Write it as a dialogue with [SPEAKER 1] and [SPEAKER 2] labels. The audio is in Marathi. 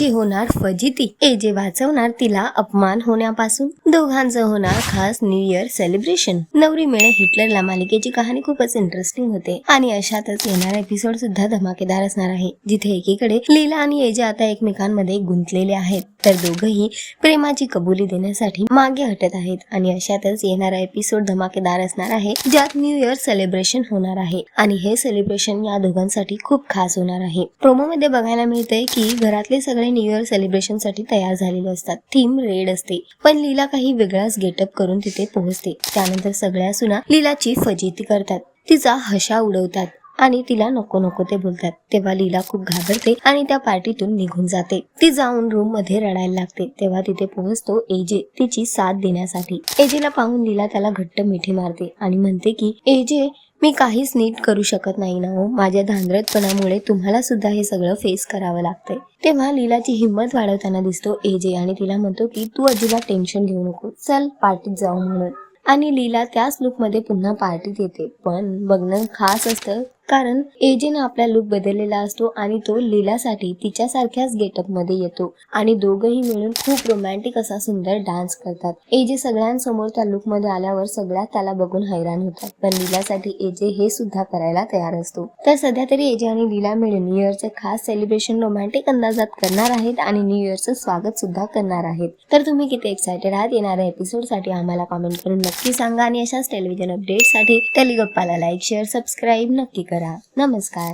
[SPEAKER 1] तिची होणार फजिती. एजे वाचवणार तिला अपमान होण्यापासून. दोघांचं होणार खास new year celebration Navri Mile हिटलरला मालिकेची कहाणी खूपच इंटरेस्टिंग होते. आणि अशातच येणारा एपिसोड सुद्धा धमाकेदार असणार आहे. जिथे एकीकडे लीला आणि एजे आता एकमेकांमध्ये गुंतलेले आहेत. तर दोघही प्रेमाची कबुली देण्यासाठी मागे हटत आहेत आणि अशातच येणारा एपिसोड धमाकेदार असणार आहे ज्यात न्यू इयर सेलिब्रेशन होणार आहे. आणि हे सेलिब्रेशन या दोघांसाठी खूप खास होणार आहे. प्रोमो मध्ये बघायला मिळतंय की घरातले सगळे न्यू इयर सेलिब्रेशनसाठी तयार झालेले असतात. थीम रेड असते. पण लीला काही वेगळाच गेटअप करून तिथे पोहोचते. त्यानंतर सगळ्या सुना लीलाची फजिती करतात. तिचा हशा उडवतात. आणि तिला नको नको ते बोलतात. तेव्हा लीला खूप घाबरते आणि त्या पार्टीतून निघून जाते. ती जाऊन रूममध्ये रडायला लागते. तेव्हा तिथे पोहोचतो एजे तिची साथ देण्यासाठी. एजेला पाहून लीला त्याला घट्ट मिठी मारते आणि म्हणते की एजे मी काहीच नीट करू शकत नाही ना हो. माझ्या धांद्रतपणामुळे तुम्हाला सुद्धा हे सगळं फेस करावं लागतंय. तेव्हा लीलाची हिंमत वाढवताना दिसतो एजे आणि तिला म्हणतो की तू अजिबात टेन्शन घेऊ नको. चल पार्टीत जाऊ म्हणून. आणि लीला त्याच लुकमध्ये पुन्हा पार्टीत येते. पण बघणं खास असतं कारण एजेने आपला लुक बदललेला असतो आणि तो लीलासाठी तिच्यासारख्याच गेटअपमध्ये येतो. आणि दोघंही मिळून खूप रोमॅन्टिक असा सुंदर डान्स करतात. एजे सगळ्यांसमोर त्या लुकमध्ये आल्यावर सगळ्या त्याला बघून हैराण होतात. पण लीलासाठी एजे हे सुद्धा करायला तयार असतो. तर सध्या तरी एजे आणि लीला मिळून न्यू इयरचे खास सेलिब्रेशन रोमॅन्टिक अंदाजात करणार आहेत आणि न्यू इयरचं स्वागत सुद्धा करणार आहेत. तर तुम्ही किती एक्सायटेड आहात? येणाऱ्या एपिसोडसाठी आम्हाला कमेंट करून नक्की सांगा. आणि अशाच टेलिव्हिजन अपडेटसाठी टेलिगप्पाला लाईक शेअर सबस्क्राईब नक्की करा. करा. नमस्कार.